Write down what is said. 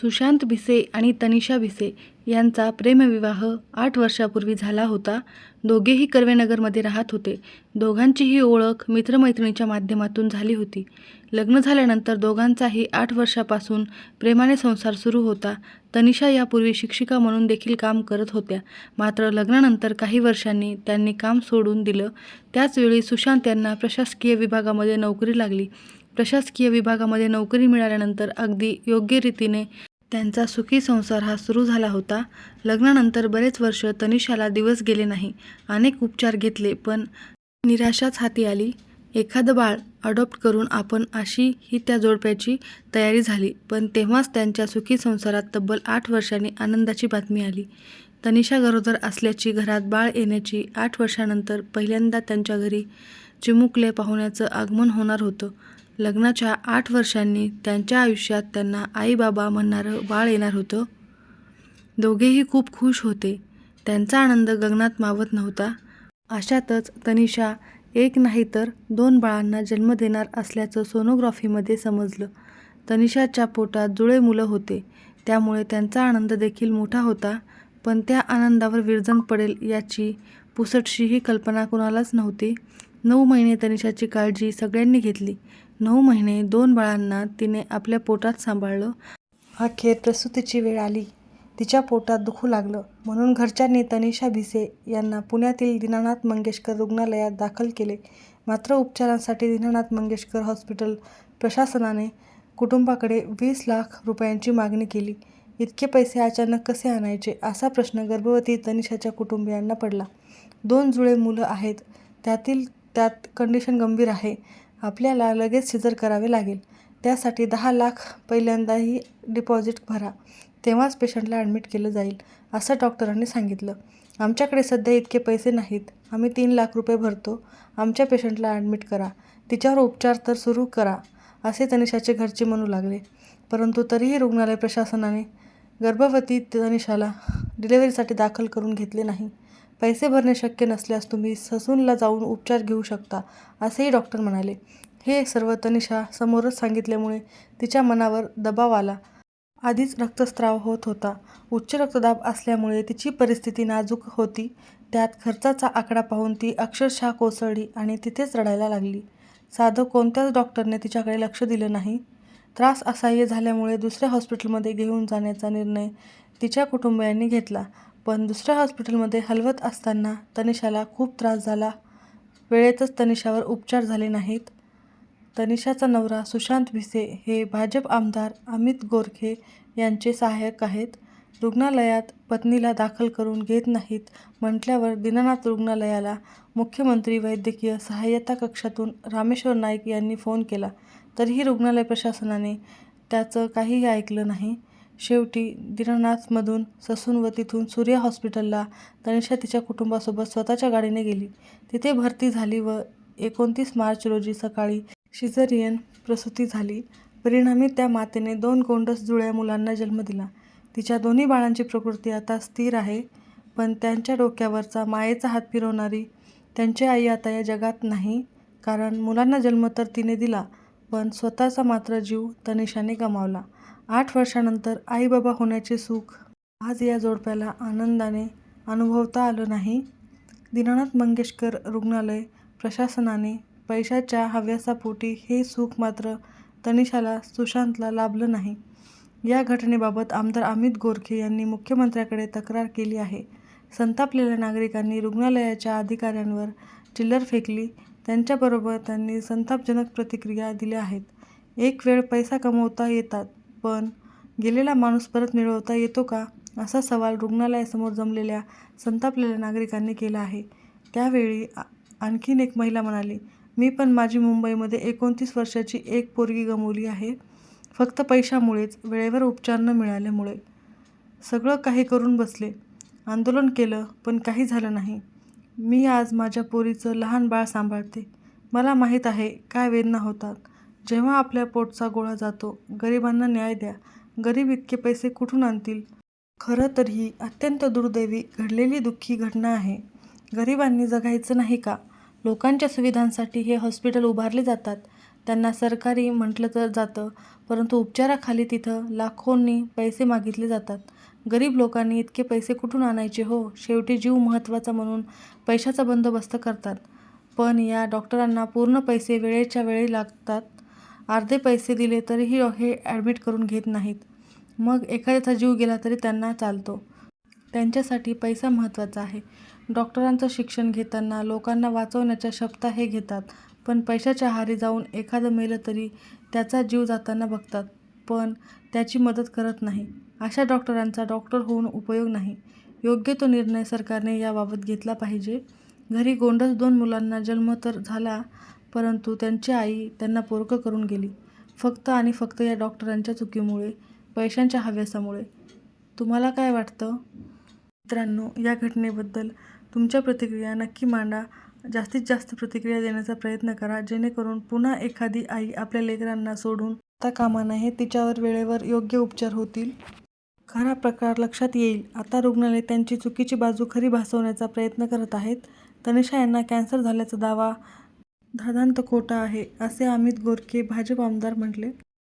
सुशांत भिसे आणि तनिषा भिसे यांचा प्रेमविवाह आठ वर्षापूर्वी झाला होता. दोघेही कर्वेनगरमध्ये राहत होते. दोघांचीही ओळख मित्रमैत्रिणीच्या माध्यमातून झाली होती. लग्न झाल्यानंतर दोघांचाही आठ वर्षापासून प्रेमाने संसार सुरू होता. तनिषा यापूर्वी शिक्षिका म्हणून देखील काम करत होत्या. मात्र लग्नानंतर काही वर्षांनी त्यांनी काम सोडून दिलं. त्याचवेळी सुशांत यांना प्रशासकीय विभागामध्ये नोकरी लागली. प्रशासकीय विभागामध्ये नोकरी मिळाल्यानंतर अगदी योग्य रीतीने त्यांचा सुखी संसार हा सुरू झाला होता. लग्नानंतर बरेच वर्ष तनिषाला दिवस गेले नाही. अनेक उपचार घेतले पण निराशाच हाती आली. एखादं बाळ अडॉप्ट करून आपण अशी ही त्या जोडप्याची तयारी झाली. पण तेव्हाच त्यांच्या सुखी संसारात तब्बल आठ वर्षांनी आनंदाची बातमी आली. तनिषा गरोदर असल्याची घरात बाळ येण्याची आठ वर्षानंतर पहिल्यांदा त्यांच्या घरी चिमुकले पाहुण्याचं आगमन होणार होतं. लग्नाच्या आठ वर्षांनी त्यांच्या आयुष्यात त्यांना आई-बाबा म्हणणारं बाळ येणार होतं. दोघेही खूप खुश होते. त्यांचा आनंद गगनात मावत नव्हता. अशातच तनिषा एक नाही तर दोन बाळांना जन्म देणार असल्याचं सोनोग्राफीमध्ये समजलं. तनिषाच्या पोटात जुळे मुलं होते. त्यामुळे त्यांचा आनंद देखील मोठा होता. पण त्या आनंदावर विरजण पडेल याची पुसटशीही कल्पना कुणालाच नव्हती. नऊ महिने तनिषाची काळजी सगळ्यांनी घेतली. नऊ महिने दोन बाळांना तिने आपल्या पोटात सांभाळलं. अखेर प्रसूतीची वेळ आली. तिच्या पोटात दुखू लागलं. म्हणून घरच्यांनी तनिषा भिसे यांना पुण्यातील दीनानाथ मंगेशकर रुग्णालयात दाखल केले. मात्र उपचारांसाठी दीनानाथ मंगेशकर हॉस्पिटल प्रशासनाने कुटुंबाकडे वीस लाख रुपयांची मागणी केली. इतके पैसे अचानक कसे आणायचे असा प्रश्न गर्भवती तनिषाच्या कुटुंबियांना पडला. दोन जुळे मुलं आहेत. त्यातील त्यात कंडिशन गंभीर आहे. आपल्याला लगेच सिजर करावे लागेल. त्यासाठी दहा लाख पहिल्यांदाही डिपॉझिट भरा. तेव्हाच पेशंटला ॲडमिट केलं जाईल, असं डॉक्टरांनी सांगितलं. आमच्याकडे सध्या इतके पैसे नाहीत. आम्ही तीन लाख रुपये भरतो. आमच्या पेशंटला ॲडमिट करा. तिच्यावर उपचार तर सुरू करा, असे तनिषाचे घरचे म्हणू लागले. परंतु तरीही रुग्णालय प्रशासनाने गर्भवती तनिषाला डिलेवरीसाठी दाखल करून घेतले नाही. पैसे भरणे शक्य नसल्यास तुम्ही ससूनला जाऊन उपचार घेऊ शकता, असेही डॉक्टर म्हणाले. हे सर्व तनिषा समोरच सांगितल्यामुळे तिच्या मनावर दबाव आला. आधीच रक्तस्राव होत होता. उच्च रक्तदाब असल्यामुळे तिची परिस्थिती नाजूक होती. त्यात खर्चाचा आकडा पाहून ती अक्षरशः कोसळली आणि तिथेच रडायला लागली. साधं कोणत्याच डॉक्टरने तिच्याकडे लक्ष दिलं नाही. त्रास असह्य झाल्यामुळे दुसऱ्या हॉस्पिटलमध्ये घेऊन जाण्याचा निर्णय तिच्या कुटुंबियांनी घेतला. पण दुसऱ्या हॉस्पिटलमध्ये हलवत असताना तनिषाला खूप त्रास झाला. वेळेतच तनिषावर उपचार झाले नाहीत. तनिषाचा नवरा सुशांत भिसे हे भाजप आमदार अमित गोरखे यांचे सहाय्यक आहेत. रुग्णालयात पत्नीला दाखल करून घेत नाहीत म्हटल्यावर दीनानाथ रुग्णालयाला मुख्यमंत्री वैद्यकीय सहाय्यता कक्षातून रामेश्वर नाईक यांनी फोन केला. तरीही रुग्णालय प्रशासनाने त्याचं काहीही ऐकलं नाही. शेवटी दीनानाथमधून ससून व तिथून सूर्या हॉस्पिटलला तनिषा तिच्या कुटुंबासोबत स्वतःच्या गाडीने गेली. तिथे भरती झाली व एकोणतीस मार्च रोजी सकाळी शिझरियन प्रसूती झाली. परिणामी त्या मातेने दोन गोंडस जुळ्या मुलांना जन्म दिला. तिच्या दोन्ही बाळांची प्रकृती आता स्थिर आहे. पण त्यांच्या डोक्यावरचा मायेचा हात फिरवणारी त्यांची आई आता या जगात नाही. कारण मुलांना जन्म तर तिने दिला, पण स्वतःचा मात्र जीव तनिषाने गमावला. आठ वर्षानंतर आई-बाबा होण्याचे सुख आज या जोडप्याला आनंदाने अनुभवता आलं नाही. दीनानाथ मंगेशकर रुग्णालय प्रशासनाने पैशाच्या हव्यासापोटी हे सुख मात्र तनिषाला, सुशांतला लाभलं नाही. या घटनेबाबत आमदार अमित गोरखे यांनी मुख्यमंत्र्याकडे तक्रार केली आहे. संतापलेल्या नागरिकांनी रुग्णालयाच्या अधिकाऱ्यांवर चिल्लर फेकली. त्यांच्याबरोबर त्यांनी संतापजनक प्रतिक्रिया दिल्या आहेत. एक वेळ पैसा कमवता येतात, पण गेलेला माणूस परत मिळवता येतो का, असा सवाल रुग्णालयासमोर जमलेल्या संतापलेल्या नागरिकांनी केला आहे. त्यावेळी आणखीन एक महिला म्हणाली, मी पण माझी मुंबईमध्ये एकोणतीस वर्षाची एक पोरगी गमवली आहे. फक्त पैशामुळेच, वेळेवर उपचार न मिळाल्यामुळे. सगळं काही करून बसले. आंदोलन केलं, पण काही झालं नाही. मी आज माझ्या पोरीचं लहान बाळ सांभाळते. मला माहीत आहे काय वेदना होतात, जेव्हा आपल्या पोटचा गोळा जातो. गरिबांना न्याय द्या. गरीब इतके पैसे कुठून आणतील? खरं तर ही अत्यंत दुर्दैवी घडलेली दुःखी घटना आहे. गरिबांनी जगायचं नाही का? लोकांच्या सुविधांसाठी हे हॉस्पिटल उभारले जातात. त्यांना सरकारी म्हटलं तर जातं परंतु उपचाराखाली तिथं लाखोंनी पैसे मागितले जातात गरीब लोकांनी इतके पैसे कुठून आणायचे हो? शेवटी जीव महत्त्वाचा म्हणून पैशाचा बंदोबस्त करतात. पण या डॉक्टरांना पूर्ण पैसे वेळेच्या वेळी लागतात. अर्धे पैसे दिले तरीही हे ॲडमिट करून घेत नाहीत. मग एखाद्याचा जीव गेला तरी त्यांना चालतो. त्यांच्यासाठी पैसा महत्त्वाचा आहे. डॉक्टरांचं शिक्षण घेताना लोकांना वाचवण्याच्या शपथा हे घेतात. पण पैशाच्या आहारी जाऊन एखादं मेलं तरी त्याचा जीव जाताना बघतात. पण त्याची मदत करत नाही. अशा डॉक्टरांचा डॉक्टर होऊन उपयोग नाही. योग्य तो निर्णय सरकारने याबाबत घेतला पाहिजे. घरी गोंडस दोन मुलांना जन्म तर झाला परंतु त्यांची आई त्यांना पोरकं करून गेली. फक्त आणि फक्त या डॉक्टरांच्या चुकीमुळे पैशांच्या हव्यासामुळे. तुम्हाला काय वाटतं? मित्रांनो या घटनेबद्दल तुमच्या प्रतिक्रिया नक्की मांडा. जास्तीत जास्त प्रतिक्रिया देण्याचा प्रयत्न करा. जेणेकरून पुन्हा एखादी आई आपल्या लेकरांना सोडून आता कामा नये तिच्यावर वेळेवर योग्य उपचार होतील. खरा प्रकार लक्षात येईल. आता रुग्णालय त्यांची चुकीची बाजू खरी भासवण्याचा प्रयत्न करत आहेत. तनिषा यांना कॅन्सर झाल्याचा दावा धादांत खोटा आहे असे अमित गोरखे भाजप आमदार म्हटले.